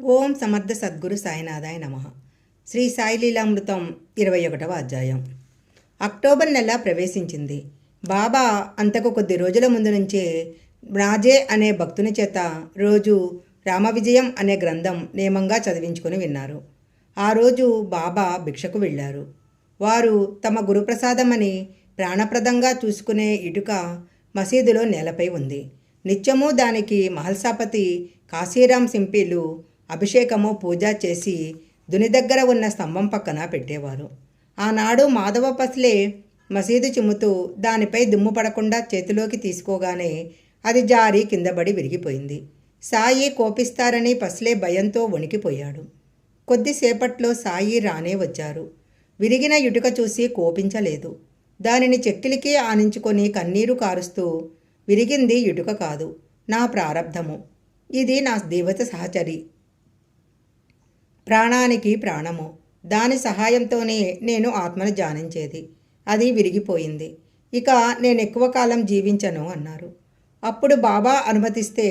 ఓం సమర్థ సద్గురు సాయినాథాయ నమ. శ్రీ సాయి లీలామృతం ఇరవై ఒకటవ అధ్యాయం. అక్టోబర్ నెల ప్రవేశించింది. బాబా అంతకు కొద్ది రోజుల ముందు నుంచే రాజే అనే భక్తుని చేత రోజు రామ విజయం అనే గ్రంథం నియమంగా చదివించుకొని విన్నారు. ఆ రోజు బాబా భిక్షకు వెళ్ళారు. వారు తమ గురుప్రసాదమని ప్రాణప్రదంగా చూసుకునే ఇటుక మసీదులో నేలపై ఉంది. నిత్యము దానికి మహల్సాపతి కాశీరాం సింపీలు అభిషేకము పూజ చేసి దుని దగ్గర ఉన్న స్తంభం పక్కన పెట్టేవారు. ఆనాడు మాధవ పస్లే మసీదు చిమ్ముతూ దానిపై దుమ్ము పడకుండా చేతిలోకి తీసుకోగానే అది జారి కిందబడి విరిగిపోయింది. సాయి కోపిస్తారని పస్లే భయంతో వణికిపోయాడు. కొద్దిసేపట్లో సాయి రానే వచ్చారు. విరిగిన ఇటుక చూసి కోపించలేదు. దానిని చెక్కిలికి ఆనించుకొని కన్నీరు కారుస్తూ విరిగింది ఇటుక కాదు నా ప్రారబ్ధము. ఇది నా దేవత సహచరి. ప్రాణానికి ప్రాణము. దాని సహాయంతోనే నేను ఆత్మను ధ్యానించేది అది విరిగిపోయింది. ఇక నేను ఎక్కువ కాలం జీవించను అన్నారు. అప్పుడు బాబా అనుమతిస్తే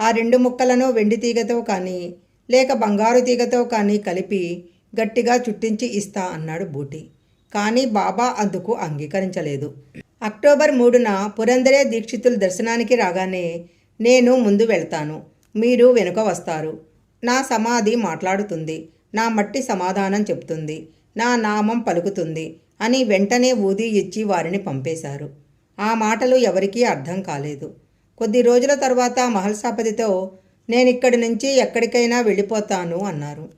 ఆ రెండు ముక్కలను వెండి తీగతో కానీ లేక బంగారు తీగతో కానీ కలిపి గట్టిగా చుట్టించి ఇస్తా అన్నాడు బూటి. కానీ బాబా అందుకు అంగీకరించలేదు. అక్టోబర్ మూడున పురందరే దీక్షితులు దర్శనానికి రాగానే నేను ముందు వెళ్తాను. మీరు వెనుక వస్తారు. నా సమాధి మాట్లాడుతుంది. నా మట్టి సమాధానం చెప్తుంది. నా నామం పలుకుతుంది అని వెంటనే ఊది ఇచ్చి వారిని పంపేశారు. ఆ మాటలు ఎవరికీ అర్థం కాలేదు. కొద్ది రోజుల తర్వాత మహల్సాపతితో నేనిక్కడి నుంచి ఎక్కడికైనా వెళ్ళిపోతాను అన్నారు.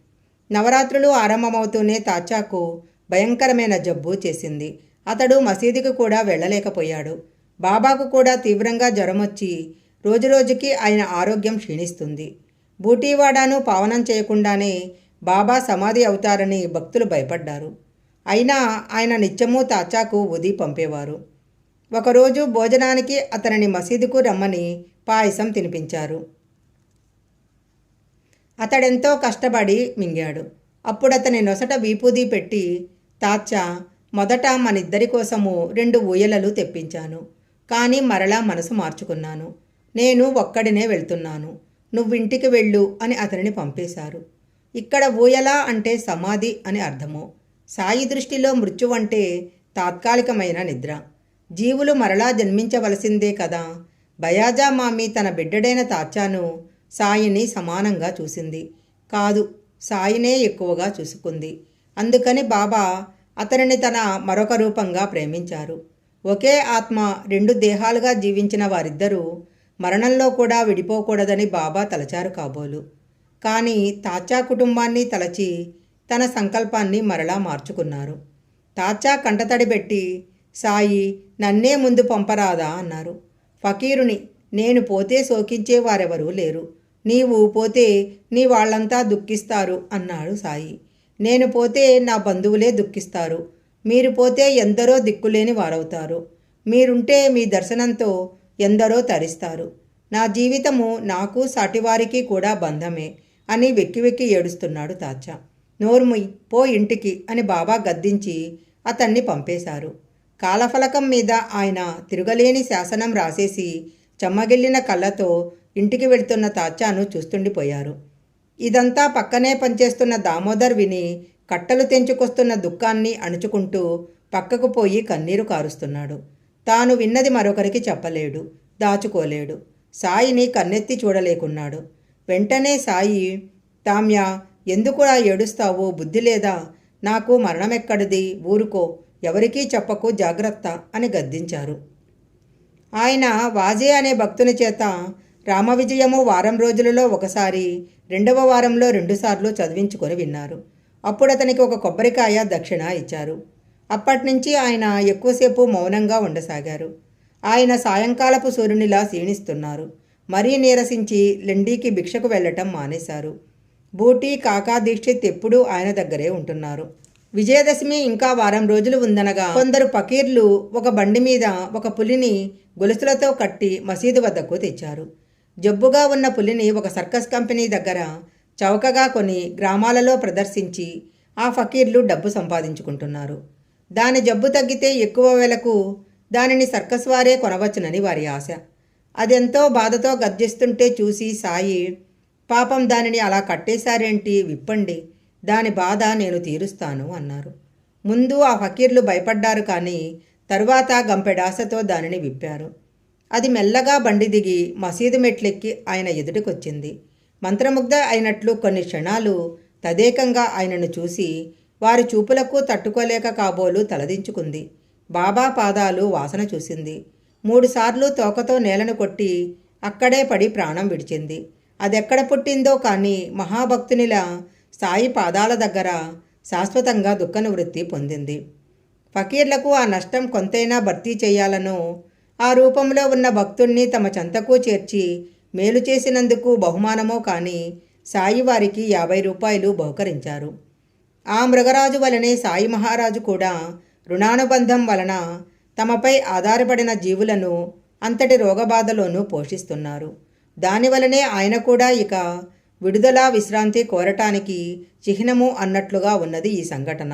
నవరాత్రులు ఆరంభమవుతూనే తాచాకు భయంకరమైన జబ్బు చేసింది. అతడు మసీదుకి కూడా వెళ్ళలేకపోయాడు. బాబాకు కూడా తీవ్రంగా జ్వరం వచ్చి రోజురోజుకి ఆయన ఆరోగ్యం క్షీణిస్తుంది. బూటీవాడాను పావనం చేయకుండానే బాబా సమాధి అవుతారని భక్తులు భయపడ్డారు. అయినా ఆయన నిత్యము తాచాకు ఉది పంపేవారు. ఒకరోజు భోజనానికి అతనిని మసీదుకు రమ్మని పాయసం తినిపించారు. అతడెంతో కష్టపడి మింగాడు. అప్పుడు అతని నొసట వీపూది పెట్టి తాచా మొదట మనిద్దరి కోసము రెండు ఊయలలు తెప్పించాను. కానీ మరలా మనసు మార్చుకున్నాను. నేను ఒక్కడినే వెళ్తున్నాను. నువ్వింటికి వెళ్ళు అని అతనిని పంపేశారు. ఇక్కడ ఊయల అంటే సమాధి అని అర్థము. సాయి దృష్టిలో మృత్యువంటే తాత్కాలికమైన నిద్ర. జీవులు మరలా జన్మించవలసిందే కదా. బయాజా మామి తన బిడ్డడైన తాచాను సాయిని సమానంగా చూసింది. కాదు సాయినే ఎక్కువగా చూసుకుంది. అందుకని బాబా అతనిని తన మరొక రూపంగా ప్రేమించారు. ఒకే ఆత్మ రెండు దేహాలుగా జీవించిన వారిద్దరూ మరణంలో కూడా విడిపోకూడదని బాబా తలచారు కాబోలు. కానీ తాచా కుటుంబాన్ని తలచి తన సంకల్పాన్ని మరలా మార్చుకున్నారు. తాచా కంటతడి పెట్టి సాయి నన్నే ముందు పంపరాదా అన్నారు. ఫకీరుని నేను పోతే శోకించే వారెవరూ లేరు. నీవు పోతే నీ వాళ్ళంతా దుఃఖిస్తారు అన్నాడు సాయి. నేను పోతే నా బంధువులే దుఃఖిస్తారు. మీరు పోతే ఎందరో దిక్కులేని వారవుతారు. మీరుంటే మీ దర్శనంతో ఎందరో తరిస్తారు. నా జీవితము నాకు సాటివారికి కూడా బంధమే అని వెక్కి వెక్కి ఏడుస్తున్నాడు తాచ నోర్ముయ్ పో ఇంటికి అని బాబా గద్దించి అతన్ని పంపేశారు. కాలఫలకం మీద ఆయన తిరగలేని శాసనం రాసేసి చెమ్మగిల్లిన కళ్ళతో ఇంటికి వెళ్తున్న తాచాను చూస్తుండిపోయారు. ఇదంతా పక్కనే పనిచేస్తున్న దామోదర్ విని కట్టలు తెంచుకొస్తున్న దుఃఖాన్ని అణుచుకుంటూ పక్కకు పోయి కన్నీరు కారుస్తున్నాడు. తాను విన్నది మరొకరికి చెప్పలేడు దాచుకోలేడు. సాయిని కన్నెత్తి చూడలేకున్నాడు. వెంటనే సాయి తామ్యా ఎందుకురా ఏడుస్తావు బుద్ధి లేదా? నాకు మరణమెక్కడిది? ఊరుకో. ఎవరికీ చెప్పకు జాగ్రత్త అని గద్దించారు. ఆయన వాజే అనే భక్తుని చేత రామ విజయము వారం రోజులలో ఒకసారి రెండవ వారంలో రెండుసార్లు చదివించుకొని విన్నారు. అప్పుడు అతనికి ఒక కొబ్బరికాయ దక్షిణ ఇచ్చారు. అప్పటి నుంచి ఆయన ఎక్కువసేపు మౌనంగా ఉండసాగారు. ఆయన సాయంకాలపు సూర్యునిలా క్షీణిస్తున్నారు. మరీ నీరసించి లెండీకి భిక్షకు వెళ్ళటం మానేశారు. బూటీ కాకా దీక్షిత్ ఎప్పుడూ ఆయన దగ్గరే ఉంటున్నారు. విజయదశమి ఇంకా వారం రోజులు ఉందనగా కొందరు పకీర్లు ఒక బండి మీద ఒక పులిని గొలుసులతో కట్టి మసీదు వద్దకు తెచ్చారు. జబ్బుగా ఉన్న పులిని ఒక సర్కస్ కంపెనీ దగ్గర చౌకగా కొని గ్రామాలలో ప్రదర్శించి ఆ ఫకీర్లు డబ్బు సంపాదించుకుంటున్నారు. దాని జబ్బు తగ్గితే ఎక్కువ వేలకు దానిని సర్కస్ వారే కొనవచ్చునని వారి ఆశ. అదెంతో బాధతో గర్జిస్తుంటే చూసి సాయి పాపం దానిని అలా కట్టేశారేంటి? విప్పండి. దాని బాధ నేను తీరుస్తాను అన్నారు. ముందు ఆ ఫకీర్లు భయపడ్డారు కానీ తరువాత గంపెడాసతో దానిని విప్పారు. అది మెల్లగా బండి దిగి మసీదు మెట్లెక్కి ఆయన ఎదుటికొచ్చింది. మంత్రముగ్ధ అయినట్లు కొన్ని క్షణాలు తదేకంగా ఆయనను చూసి వారి చూపులకు తట్టుకోలేక కాబోలు తలదించుకుంది. బాబా పాదాలు వాసన చూసింది. మూడుసార్లు తోకతో నేలను కొట్టి అక్కడే పడి ప్రాణం విడిచింది. అదెక్కడ పుట్టిందో కానీ మహాభక్తునిలా సాయి పాదాల దగ్గర శాశ్వతంగా దుఃఖనివృత్తి పొందింది. ఫకీర్లకు ఆ నష్టం కొంతైనా భర్తీ చేయాలనో ఆ రూపంలో ఉన్న భక్తుణ్ణి తమ చెంతకు చేర్చి మేలు చేసినందుకు బహుమానమో కానీ సాయి వారికి యాభై రూపాయలు బహుకరించారు. ఆ మృగరాజు వలనే సాయి మహారాజు కూడా రుణానుబంధం వలన తమపై ఆధారపడిన జీవులను అంతటి రోగబాధలోనూ పోషిస్తున్నారు. దానివలనే ఆయన కూడా ఇక విడుదల విశ్రాంతి కోరటానికి చిహ్నము అన్నట్లుగా ఉన్నది ఈ సంఘటన.